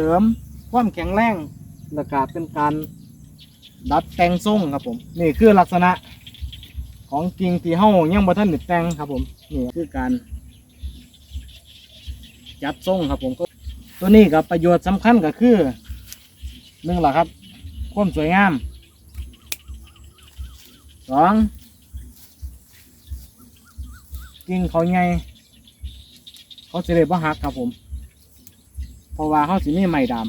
เสริมความแข็งแรงและก็เป็นการดัดแต่งทรงครับผม นี่คือลักษณะของกิ่งที่เฮายังบ่ทันได้แต่งครับผมนี่คือการจัดทรงครับผมก็ตัวนี้กับประโยชน์สำคัญก็คือหนึ่งหละครับ ความสวยงามสองกิ่งเขาใหญ่เขาจะได้บ่หักครับผม เพราะว่าเขาสิมีไม้ดาม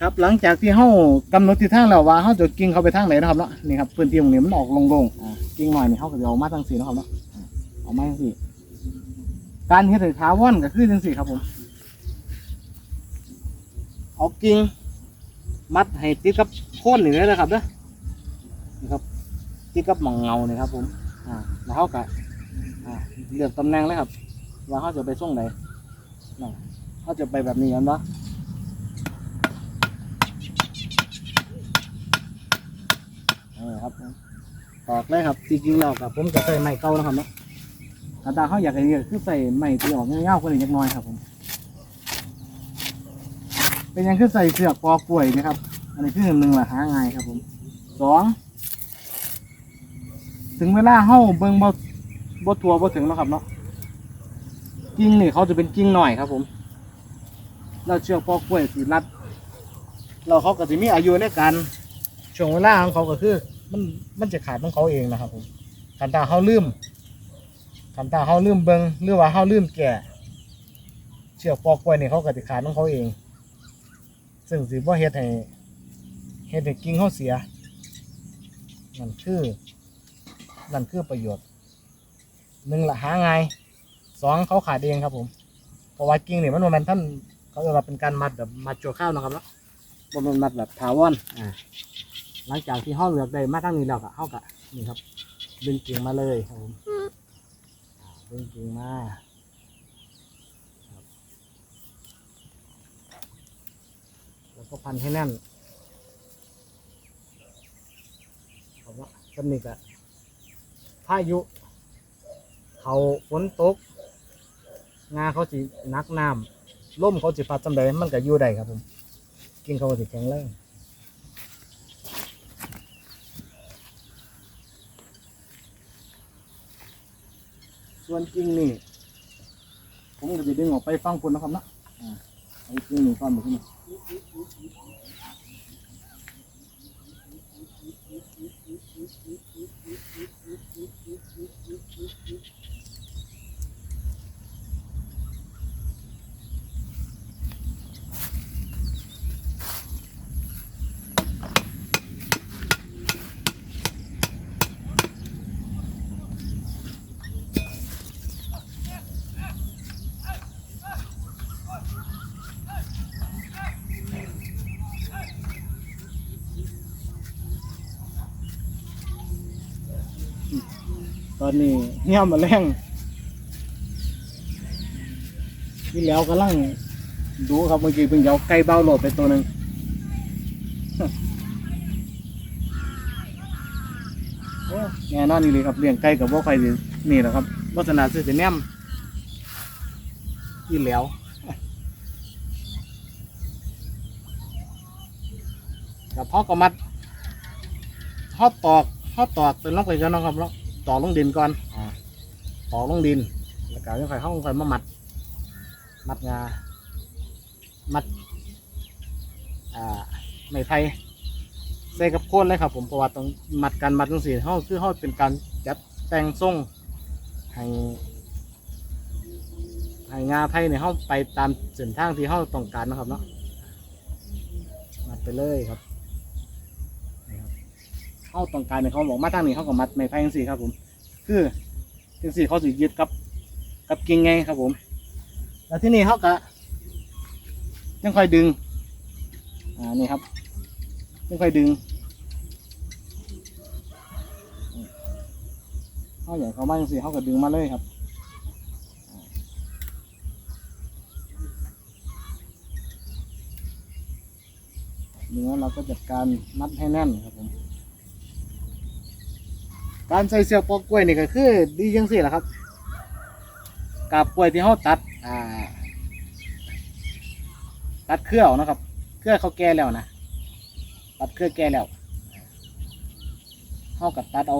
ครับหลังจากที่เขากำหนดทิศทางแล้วว่าเขาจะกิ่งเขาไปทางไหนนะครับเนาะนี่ครับพื้นที่ตรงนี้มันออกโล่งๆอ่ากิ่งหน่อยนี่เขาก็จะเอามาทางสีนาะครับเนาะอ่าเอามาทางสีการเฮ็ดให้ถาวรก็คือจังสี่ครับผมเอากิ่งมัดให้ติดกับโคนนี่เลยนะครับเด้อนี่ครับติดกับหมองเงานี่ครับผมอ่าแล้วเขาก็อ่าเลือกตำแหน่งเลยครับ ว่าเขาจะไปส่งไหนนั่นเขาจะไปแบบนี้กันปะเออครับผมตอกเลยครับจริงๆเรากับผมจะใส่ไม้เก่านะครับเนาะถ้าตาเขาอยากให้เรียคือใส่ไม้ที่ออกเงาๆคนอีกนิดน้อยครับผม เป็นยังคือใส่เสือกปอกล้วยนะครับ อันนี้คือหนึ่งละหาง่ายครับผมสองถึงเวลาเฮาเบิ่งบ่บ่ทัวบ่ถึงแล้วครับเนาะ กิ่งนี่เขาจะเป็นกิ่งหน่อยครับ ผมเราเชือกปอกกล้วยสีรัดเราเขาก็จะมีอายุในการช่วงเวลาของเขาก็คือ มันมันจะขาดของเขาเองนะครับ ผมขันตาเขาลืมขันตาเขาลืมเบิงหรือว่าเขาลืมแก่เชือกปอกกล้วยนี่เขาก็จะขาดของเขาเอง ซึ่งสิบ่าเฮ็ดให้เฮ็ดให้กิ่งเขาเสียนั่นคือนั่นคือประโยชน์หนึ่งละหาไงาย สองเขาขาดเองครับผมเพราะว่ากิ่งเนี่ยมันโมเมนท่านเขาจะว่าเป็นการมัดแบบมัดจั่วข้าวนะครับเนาะบนมัดแบบถาวรอ่าหลังจากที่ห้องเลือกได้มาทั้งนี้แล้วก็เขาก็นี่ครับ ดึงกิ่งมาเลยครับผมอ่าดึงกิ่งมาครับแล้วก็พันให้แน่นครับว่าต้นนี้ก็พายุ เขาฝนตก งาเขาสินักน้ำล่มเขาสิพัดจำไดมันก็อยู่ได้ครับผม กินเขาสิแข็งแรงส่วนกิ่งนี่ ผมก็จะดึงออกไปฟังคนนะครับนะอ่าไอ้กิ่งนี่ฟังแบบนี้ต อนนี้เหี้ยมาแรงที่แล้วกำลังดูครับเมื่อกี้เพิ่งเอาไก่เบ้าโหลดไปตัวหนึ่งโอ้แน่นอนนี่เลยครับเลี้ยงไก่กับว่าใครสินี่แหละครับวัฒนาซื้อสิแนมที่แล้วกับพ่อก็มัดพ่อตอกพ่อตอกเป็นลงไปกันนาะครับแล้ว ตอกลงดินก่อนอ่าตอกลงดิน แล้วก็ยังค่อยเข้าค่อยมามัด มัดงา มัด อ่าไม่ไผ่ใส่กับโคนเลยครับ ผมเพราะว่าต้องมัดกันมัดทั้งสี่ห้องคือห้องเป็นการจัดแต่งทรงให้ให้งาไผ่ในห้องไปตามเส้นทางที่ห้องต้องการนะครับเนาะมัดไปเลยครับนี่ครับห้องต้องการเนี่ยเขาบอกมาทางนี้เขาก็มัดไม่ไผ่ทั้งสี่ครับผม คือทั้งสี่เขาสิยึดกับ กับกิ่งไงครับผม แล้วที่นี่เขาก็ยังค่อยดึง อ่านี่ครับยังค่อยดึงเขาใหญ่เขามาจังสิเขาก็ดึงมาเลยครับเนื้อเราก็จัดการมัดให้แน่นครับผม การใส่เสือปอกกล้วยนี่ก็คือดีจังสิแหละครับกับกล้วยที่เขาตัดอ่าตัดเครือออกนะครับ เครือเขาแก่แล้วนะตัดเครือแก่แล้วเขากับตัดเอา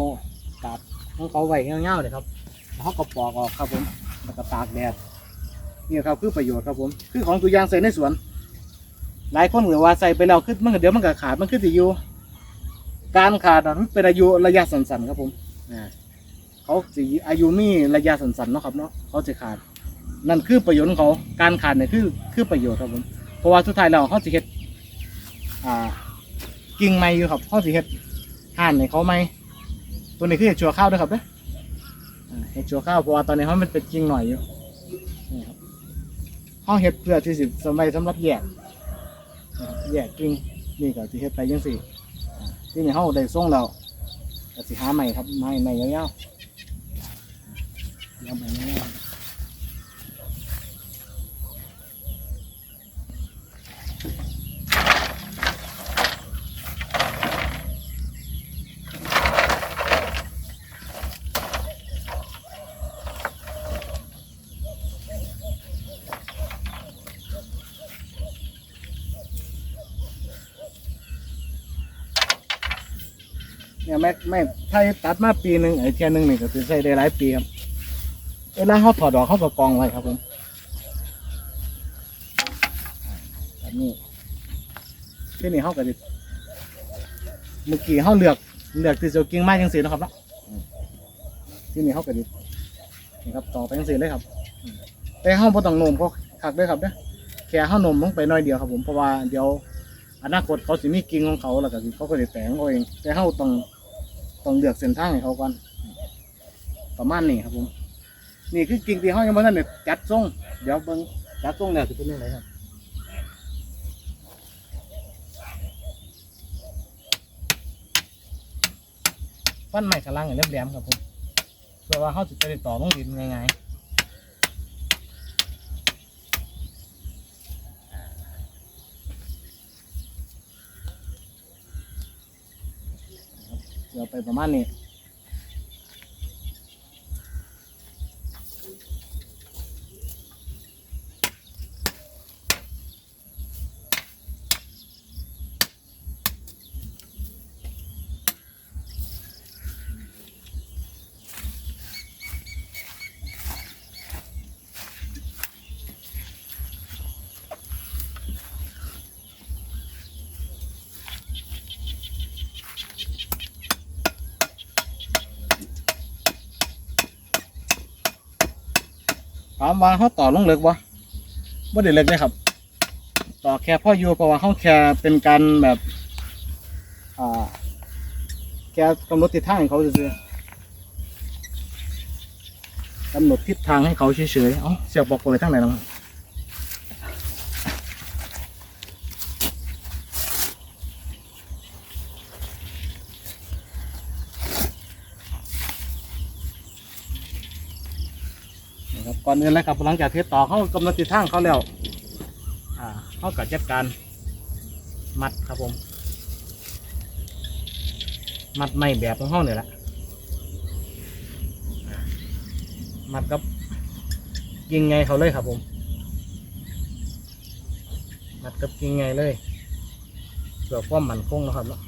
กาบของเขาไว้เงาๆเลยครับเขาก็ปอกออกครับผมแล้วก็ตากแดดนี่ครับคือประโยชน์ครับผม คือของตัวอย่างใส่ในสวน หลายคนเหมือว่าใส่ไปแล้วคือมันก็เดี๋ยวมันก็ขาดมันคือสิอยู่ การขาดนั้นเป็นอายุระยะสั้นๆครับผมอ่าเขาสิอายุมีระยะสั้นๆเนาะครับเนาะเขาจะขาด นั่นคือประโยชน์ของเขาการขาดเนี่ยคือคือประโยชน์ครับผมเพราะว่าสุดท้ายแล้วเขาสิเฮ็ดอ่ากิ่งไม้อยู่ครับเขาสิเฮ็ดห่านในเขาไม้ตัวนี้คือเห็ดชัวข้าวด้วยครับเด้ออ่าเห็ดชัวข้าวเพราะว่าตอนนี้เขามันเป็นกิ่งหน่อยอยู่นี่ครับเขาเฮ็ดเพื่อที่สิสมัยสำหรับแยกนะครับแยกกิ่งนี่ก็สิเฮ็ดไปยังสี่า ที่นี่เขาได้ส่งแล้วสิหาใหม่ครับใหม่ใหม่ยาวๆยาวใหม่ ไม่ถ้าตัดมาปีหนึ่งไอ้เทียนหนึ่งนี่ก็จะใช้ได้หลายปีครับเวลาเขาถอดดอกเขาก็กองไว้ครับผมแบบนี้ที่นี่เขาก็จะเมื่อกี้เขาเลือกเลือกที่จะกิ่งไม้ยังสีนะครับเนาะที่นี่เขาก็จะนี่ครับต่อไปยังสีเลยครับอืมแต่เขาบ่ต้องโนมเขาขักด้วยครับเด้อแค่เขาน้มลงไปหน้อยเดียวครับผมเพราะว่าเดี๋ยวอนาคตเขาสิมีกิ่งของเขาแล้วก็สิเขาก็จะแต่งเอาเองแต่เขาต้อง ต้องเลือกเส้นทางให้เขาก่อนประมาณนี้ครับผม นี่คือกิ่งที่เขายังไม่ทันได้จัดทรงเดี๋ยวเบิ้งจัดทรงแล้วจะเป็นยังไงครับฟันไม้กระลังอย่างแหลมๆครับผมเพื่อว่าเขาจะได้ต่อลงดินง่ายๆ เดี๋ยวไปประมาณนี้ ว่าเขาต่อลงเลิกบ่บ่ได้เลิกเลยครับ ต่อแค่พ่ออยู่เพราะว่าเขาแค่เป็นการแบบอ่าแค่กำหนดทิศทางให้เขาซื่อๆกำหนดทิศทางให้เขาเฉยๆ เอ้าเสียบบอกไปทางไหนแล้วนะครับ ก่อนอื่นเลยครับหลังจากเที่ต่อเขากำหนดทิศทางเขาแล้วอ่าเขาก็จัดการ มัดครับผม มัดไม่แบบของเขาเนี่ยแหละมัดกับยิงไงเขาเลยครับผม มัดกับยิงไงเลยเพื่อความมั่นคงนะครับเนาะ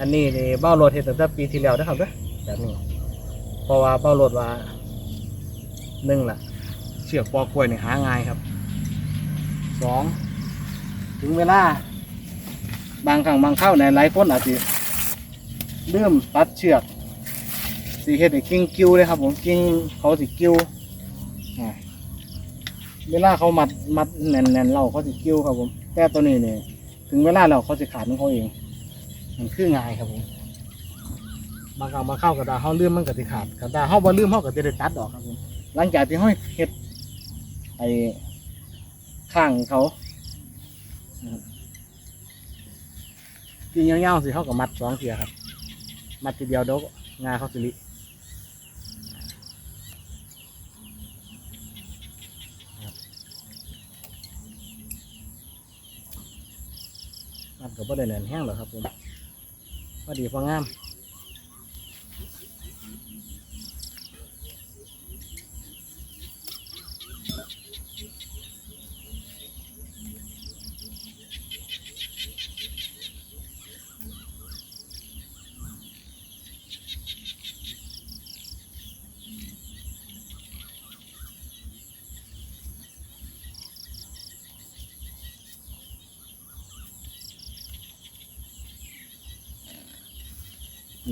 อันนี้นี่เบ้ารถเห็นตั้งแต่ปีที่แล้วนะครับเด้อแบบนี้เพราะว่าเบ้ารถว่าหนึ่งล่ะ เชือกปอกล้วยนี่หาง่ายครับสองถึงเวลา บางครั้งบางเข้าในยหลายคนอาจจะเริ่มตัดเชือกสีเห็ดให้กิ้งกิ้วเลยครับ ผมกิ้งเขาสิกิ้วอ่เวลาเขามัดมัดแน่นๆเราเขาสิกิ้วครับผมแต่ตัวนี้เนี่ยถึงเวลาเราเขาสิขาดของเขาเอง มันคือง่ายครับผมบางครั้งบางเข้าวกระดาษเขาลืมมันก็สิขาดกระดาษเขาบ่ลืมเขาก็จะได้ตัดออกครับผมหลังจากที่เขาเฮ็ดไอ้ข้างเขานะครับกินยาวๆสิเขากับมัดสองเทียครับ มัดทีเดียวเดยวงาเขาสิริครับมัดกับประเด็นแหนแห้งหรอกครับผม พอดีพองาม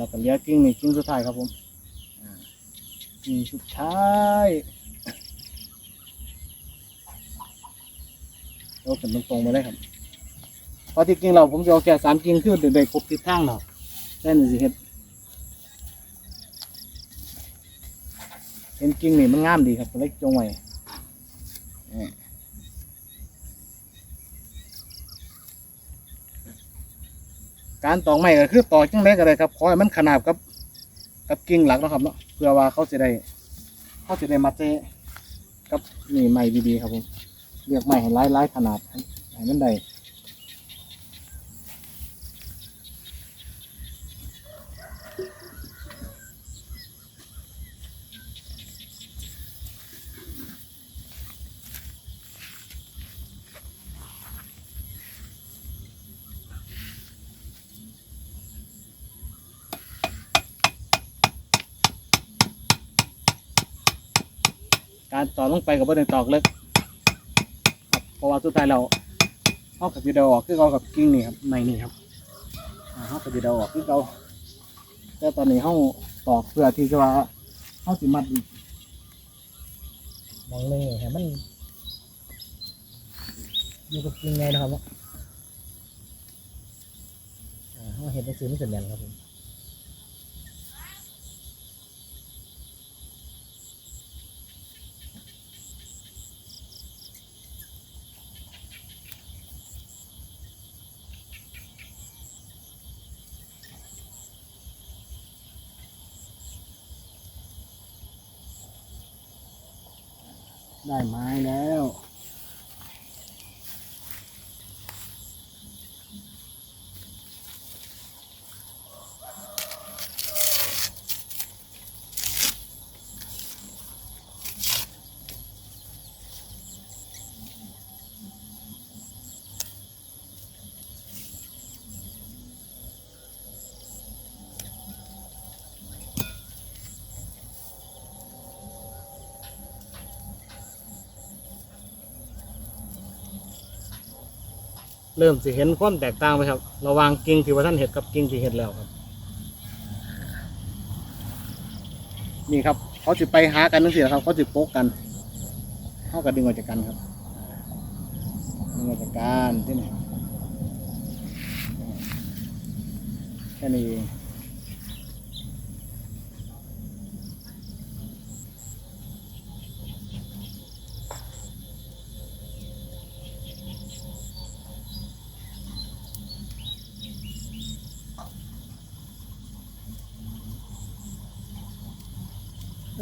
แล้วก็เลี้ยกิ่งนี่กิ่งสุดท้ายครับผมกิ้งสุดท้ายเราเป็นตรงๆไปเลยครับเพราะที่กิ่งเราผมจะเอาแค่สามกิ่งคือเด็กๆครบทิศทางเราแค่นี้สิเฮ็ดเห็นกิ่งนี่มันงามดีครับเลยจงไว้นี่ การตอกไม้ก็คือตอกจังไดก็ได้ครับขอให้มันขนาบกับ กับกิ่งหลักเนาะครับเนาะเพื่อว่าเขาจะได้เขาจะได้มาเจกับนี่ไม้ดีๆครับผมเลือกไม้ให้หลายๆขนาดให้ให้มันได้การตอกลง ไปกับบ่ได้ตอกเลิกครับเพราะว่าสุดท้ายเราเขากับจะเดาออกคือเขากับกิ่งนี่ครับไม้นี่ครับเขากับจะเดาออกคือเขาแต่ตอนนี้เขาตอกเพื่อที่จะว่าเขาสิมัดอีกมองเลยให้มันอยู่กับกิ่งไงนะครับเนาะอ่าเขาเห็นหนังสือไม่เสร็จแน่นครับผม ได้ไม้แล้ว เริ่มสิเห็นความแตกต่างไปครับ ระหว่างกิ่งที่ว่าท่านเห็ดกับกิ่งที่เห็ดแล้วครับ นี่ครับ เขาจะไปหากันนั่นสิครับ เขาจะโป๊กกันเขาก็ดึงออกจากกันครับดึงออกจากกันที่ไหนแค่นี้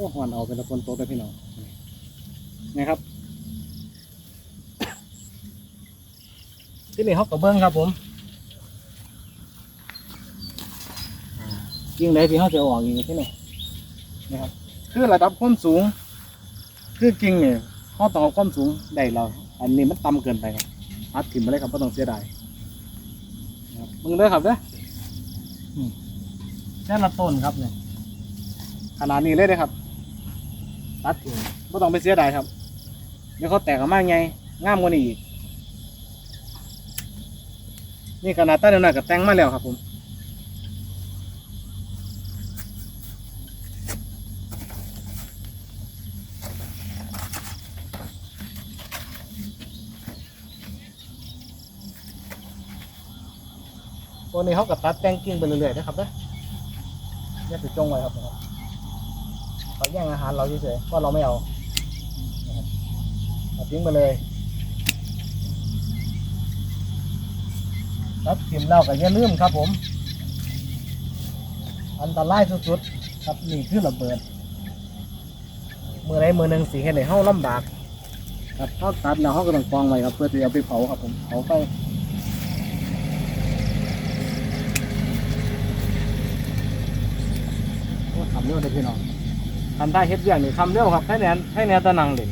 องโอ้หอนเอาเป็นตะคนโต๊ะได้พี่น้องนี่ครับที่นี่เขากระเบื้องครับผมอ่ากิ่งใดที่เขาจะเอาออกอีกที่นี่นะครับคือระดับความสูง คือกิ่งเนี่ยเขาต้องเอาความสูงได้เรา อันนี้มันต่ำเกินไปครับอัดถิ่มไปเลยครับไม่ต้องเสียดายนะครับมึงเลยครับเด้ออืมแค่ละต้นครับเนี่ยขนาดนี้เลยเด้อครับ ตัดถิ่มไม่ต้องไปเสียดายครับ เดี๋ยวเขาแตกออกมาไงงามกว่านี้อีก นี่ขนาดต้นน้อยๆก็แต่งมาแล้วครับผมตัวนี้เขาก็ตัดแต่งกิ่งไปเรื่อยๆนะครับเด้ออย่าไปจงไว้ครับ เขาแย่งอาหารเราเฉยๆเพราะเราไม่เอานะครับตัดทิ้งไปเลยตัดทิมแล้วก็อย่าลืมครับผม อันตรายสุดๆครับนี่คือระเบิดมือใดมือหนึ่งสีเห็นในห้องลำบากครับเขาตัดแล้วเขาก็ต้องกองไว้ครับ เพื่อที่จะเอาไปเผาครับผมเผาไฟโอ้ทำเร็วเลยพี่น้องันได้เฮ็ดเรื่องนี่คำเร็วครับให้แนนให้แนนตะนังเด่น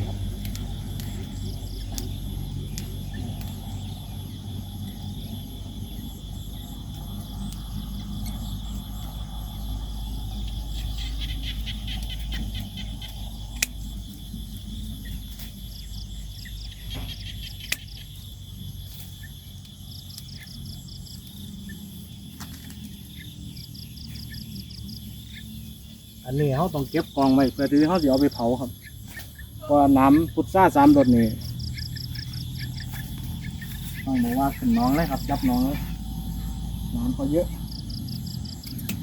อันนี้เขาต้องเก็บกองไว้เพื่อที่เขาจะเอาไปเผาครับเพราะว่าน้ำพุทราสามรสนี่ต้องบอกว่าขึ้นน้องเลยครับจับน้องเลยน้ำก็เยอะ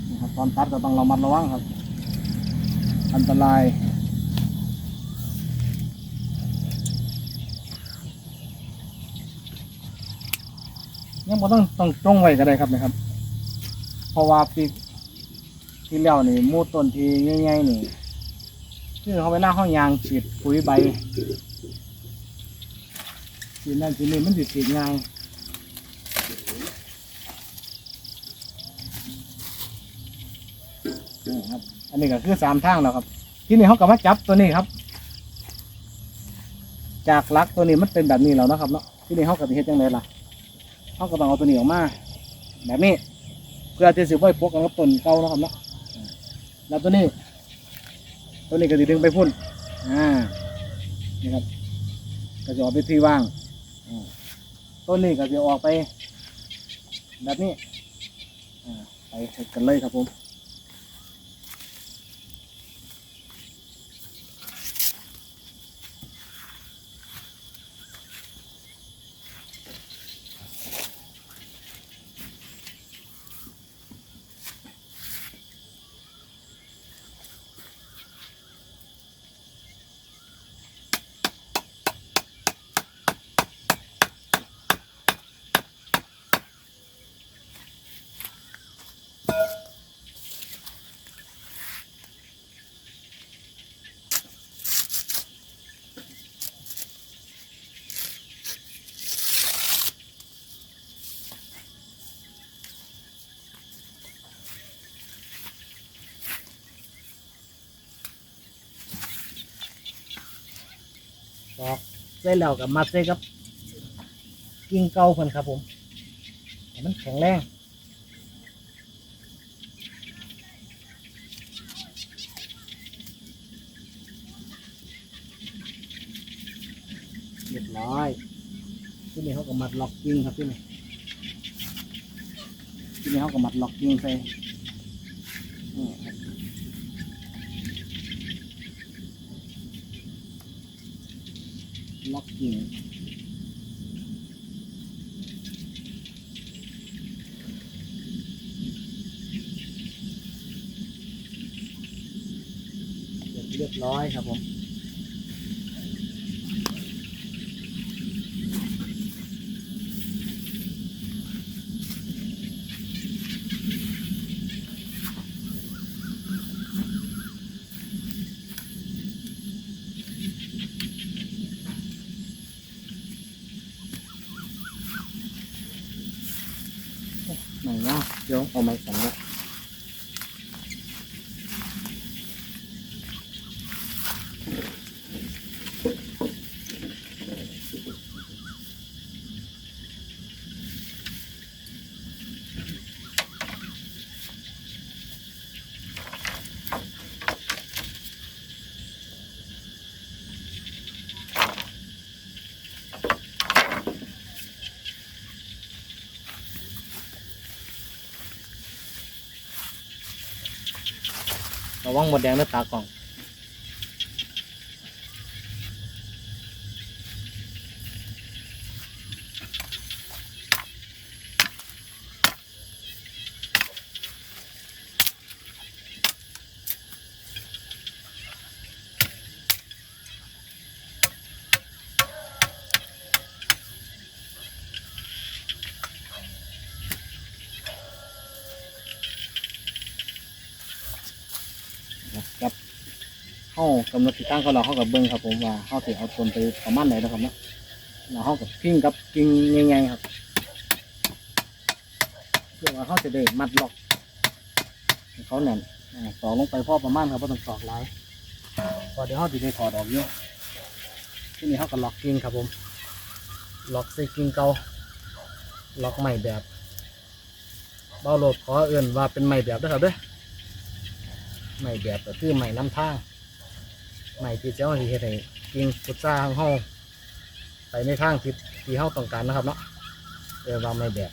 นะครับตอนตัดก็ต้องระมัดระวังครับ อันตรายยังบ่ต้องต้องจ้องไว้ก็ได้ครับนะครับ เพราะว่าปี ที่แล้วนี่มูต้นที่ใหญ่ๆนี่คือเขาไปหน้าห้องยางฉีดปุ๋ยใบฉีดนั่นฉีดนี่มันสิฉีดง่ายนี่ครับ อันนี้ก็คือสามทางแล้วครับ ที่นี่เขาก็มาจับตัวนี้ครับ จากลักตัวนี้มันเป็นแบบนี้แล้วนะครับเนาะที่นี่เขาก็จะเฮ็ดยังไงล่ะเขาก็ต้องเอาตัวนี้ออกมาแบบนี้เพื่อที่สิไว้ปกกันกับต้นเก่านะครับเนาะ แล้วตัวนี้ ตัวนี้ก็จะดึงไปพุ่น อ่า นี่ครับ ก็จะออกไปที่ว่าง ต้นนี้ก็จะออกไป แบบนี้ อ่า ไปกันเลยครับผม ดอกใส่แล้วกับมัดใส่กับกิ่งเก่าเพิ่นครับผมให้มันแข็งแรงเรียบร้อยที่นี่เขาก็มัดล็อกกิ่งครับที่นี่ที่นี่เขาก็มัดล็อกกิ่งใส่นี่ครับ ล็อกกิ่ง เรียบร้อยครับผม ไหนว่าเดี๋ยวเอาไม้สั่นละ ระวังหมดแดงหน้าตากล่อง เข้ากำหนดติดตั้งเขาเราเข้ากับเบิ้งครับ ผมว่าเข้าถือเอาต้นไปประมาณไหนนะครับเนาะเราเข้ากับพิ้งกับกิ่งใหญ่ๆครับ เพื่อว่าเขาจะได้มัดล็อกเขาแน่นอ่าต่อลงไปพ่อประมาณครับเพราะต้องตอกหลายพอเดี๋ยวเขาจะได้ถอดออกเยอะที่นี่เขาก็ล็อกกิ่งครับผมล็อกใส่กิ่งเก่าล็อกใหม่แบบเบาโหลดขอเอื่นว่าเป็นใหม่แบบด้วยครับเด้วยใหม่แบบก็คือใหม่น้ำทาง ใหม่ที่เจ้าที่เฮ็ดให้กิ่งพุทราของเฮาไปในทางที่ที่เฮาต้องการนะครับเนาะเออวางไม้แบบ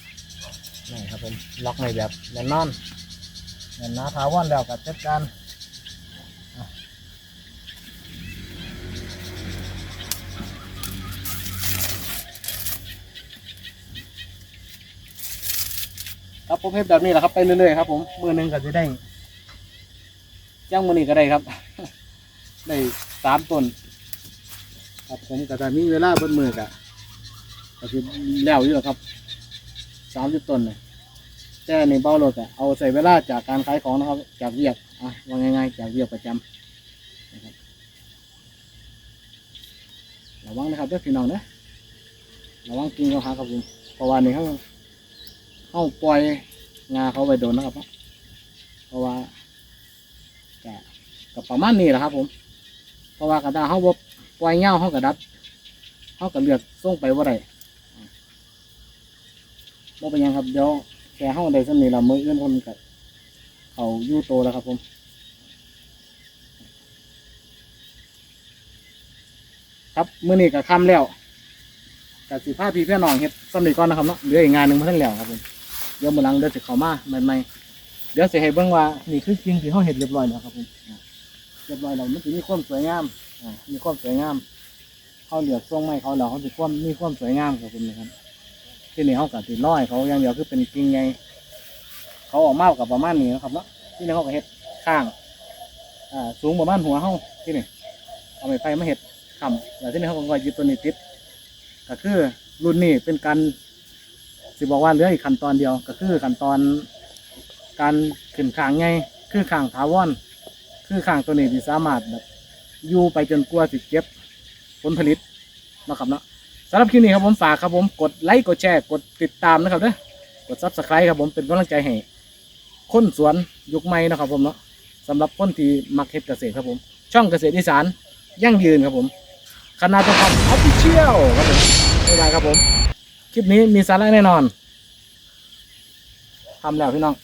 นี่ครับผมล็อกไม้แบบแน่นอนเน่นนะทาวันแล้วกับเจัดกันครับผมเฮ็ดแบบนี้แหละครับไปเรื่อยๆครับผมมือหนึ่งก็จะได้จ้างมือนี้ก็ได้ครับ ได้สามต้นครับผมก็จะมีเวลาเบนมือกะก็คือแล้วอยู่แล้วครับสามสิบต้นเลยแต่ในเบ้ารถอะเอาใส่เวลาจากการขายของนะครับ จากเวียกอะว่าง่ายๆจากเวียกประจำนะครับระวังนะครับเด้อพี่น้องนะระวังกินเขาหาครับผมเพราะว่านี่เขาเข้าปล่อยงาเขาไปโดนนะครับ เพราะว่าก็ก็ประมาณนี้แหละครับผม เพราะว่ากระดาเขาบปล่อยเงาเขากระดับเขากระเลือกส่งไปว่าไรบ่เป็นยังครับเดี๋ยวแค่เขาได้สนิทเรามือเอื่นคนกับเขายู่โตแล้วครับผมครับมื้อนี้ก็ค่ำแล้วกับสิผ้าพี่เพื่อนน้องเฮ็ดสำเร็จก่อนนะครับเนาะเหลืออีกงานหนึ่งมาทั้งแล้วครับผมเดี๋ยวมือลังเดี๋ยวสิเข้ามาใหม่ๆเดี๋ยวสิให้เบิ่งว่านี่คือจริงที่เฮาเฮ็ดเรียบร้อยแล้วครับผม เรียบร้อยแล้วมันสิมีความสวยงามอ่ามีความสวยงามเฮาเหลือกทรงไม้เขาแล้วเขาสิความมีความสวยงามครับผมนะครับที่นี่เฮาก็สิร้อยเขาอย่างเดียวคือเป็นกิ่งไงเขาออกมากับประมาณนี้นะครับเนาะที่นี่เฮาก็เฮ็ดข้างอ่าสูงประมาณหัวเฮาที่นี่เอาไม้ไผ่มาเฮ็ดค้ำแล้วที่นี่เฮาก็ยึดตัวนี้ติดก็คือรุ่นนี้เป็นการสิบอกว่าเหลืออีกขั้นตอนเดียวก็คือขั้นตอนการขึ้นขางไงคือขางถาวร คือข้างตัวนี้ที่สามารถแบบอยู่ไปจนกลัวาสิเก็บผลผลิตนาะครับเนาะสำหรับคลิปนี้ครับผมฝากครับผมกดไลค์กดแชร์กดติดตามนะครับเด้อกดซับสไครต์ครับผมเป็นกำลังใจให้คนสวนยุคใหม่นะครับผมเนาะสำหรับคนที่มักเฮ็ดเกษตรครับผม ช่องเกษตรอีสานยั่งยืนครับผมคณะตัวความออฟฟิเชียลครับผมบ๊ายบายครับผม คลิปนี้มีสาระแน่นอนทำแล้วพี่น้อง